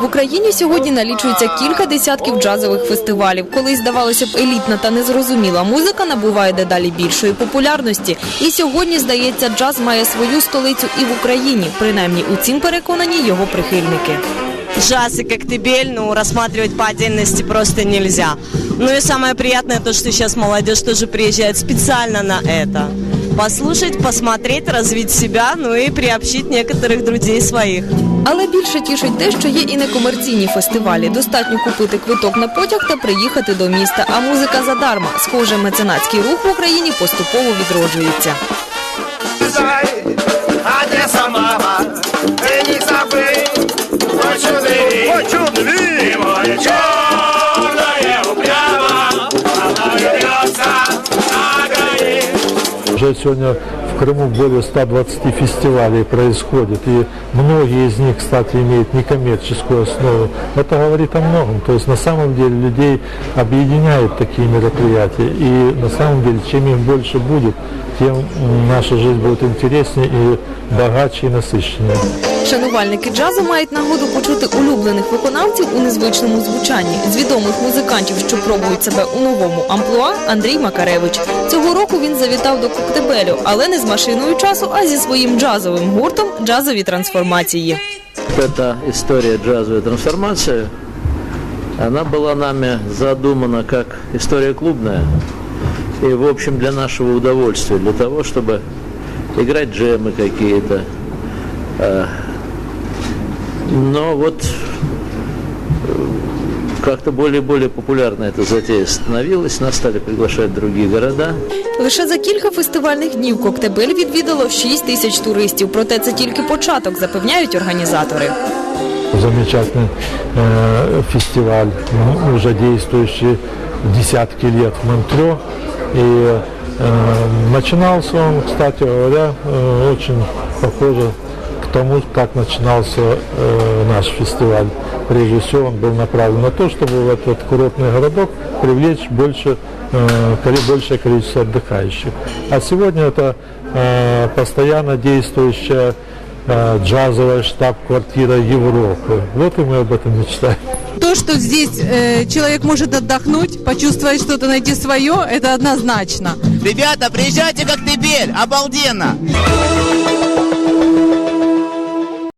В Україні сьогодні налічується кілька десятків джазових фестивалів. Колись здавалося б елітна та незрозуміла музика набуває дедалі більшої популярності. І сьогодні, здається, джаз має свою столицю і в Україні. Принаймні у цім переконані його прихильники. Джаз и коктебель, ну, рассматривать по отдельности просто нельзя. Ну и самое приятное то, что тоже приезжает специально на это. Послушать, посмотреть, развить себя, ну и приобщить некоторых друзей своих. Але більше тішить те, що є і некомерційні фестивалі. Достатньо купити квиток на потяг та приїхати до міста. А музика задарма. Схоже, меценатський рух в Україні поступово відроджується. Уже сегодня в Крыму более 120 фестивалей происходит, и многие из них, кстати, имеют некоммерческую основу. Это говорит о многом. То есть на самом деле людей объединяют такие мероприятия, и на самом деле чем их больше будет, тем наша жизнь будет интереснее и богаче и насыщеннее. Шанувальники джазу мають нагоду почути улюблених виконавців у незвичному звучанні. З відомих музикантів, що пробують себе у новому амплуа, Андрій Макаревич. Цього року він завітав до Коктебелю, але не з машиною часу, а зі своїм джазовим гуртом Джазові трансформації. Эта история джазовой трансформации, она была нами задумана как история клубная. И, в общем, для нашего удовольствия, для того, чтобы играть джемы какие-то. А, Но вот э, как-то более и более популярна эта затея становилась, нас стали приглашать в другие города. Лише за кілька фестивальних днів Коктебель відвідало 6 тисяч туристів. Проте це тільки початок, запевняють організатори. Замечательный э, фестиваль, м, уже действующий десятки лет в Монтрео. И э, начинался он, кстати говоря, э, очень похоже к тому, как начинался э, наш фестиваль. Прежде всего он был направлен на то, чтобы в этот курортный городок привлечь больше, э, большее количество отдыхающих. А сегодня это э, постоянно действующая э, джазовая штаб-квартира Европы. Вот и мы об этом мечтаем. То, что здесь э, человек может отдохнуть, почувствовать что-то, найти свое, это однозначно. Ребята, приезжайте в Коктебель, обалденно!